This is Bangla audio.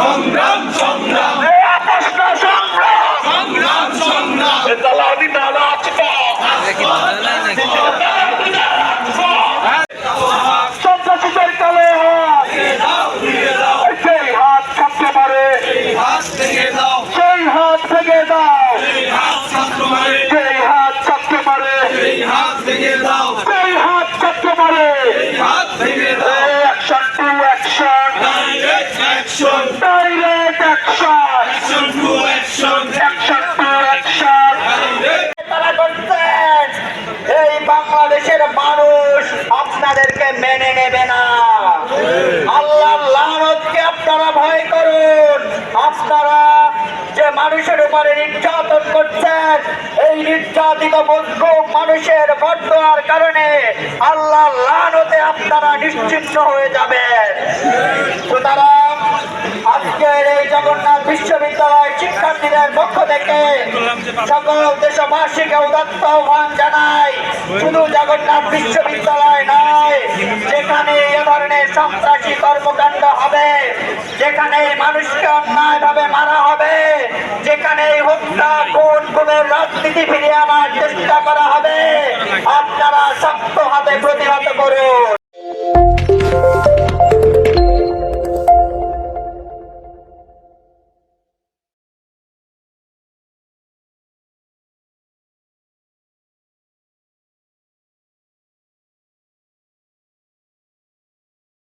সংগ্রাম সংগ্রাম। সংগ্রাম। সংগ্রাম সন্ত্রাসীদের সেই হাত থেকে দাও। সেই হাত থাকতে পারে। হাত থাকতে পারে সেই হাত থাকতে পারে। বাংলাদেশের মানুষ আপনাদেরকে মেনে নেবে না। আল্লাহ লানতকে আপনারা ভয় করুন। আপনারা যে মানুষের উপরে নির্যাতন করছেন, এই নির্যাতিত বন্ধু মানুষের বদয়ার কারণে আল্লাহ লানতে আপনারা নিশ্চিন্ন হয়ে যাবেন সুতরাং আজকের এই জগন্নাথ বিশ্ববিদ্যালয় শিক্ষার্থীদের পক্ষ থেকে সকল দেশবাসীকে উদাত্ত আহ্বান জানাই। শুধু জগন্নাথ বিশ্ববিদ্যালয় নয়, যেখানে এ ধরনের সন্ত্রাসী কর্মকাণ্ড হবে, যেখানে মানুষকে অন্যায়ভাবে মারা হবে, যেখানে হত্যা খুন গুমের রাজনীতি ফিরিয়ে আনার চেষ্টা করা হবে। আপনারা সব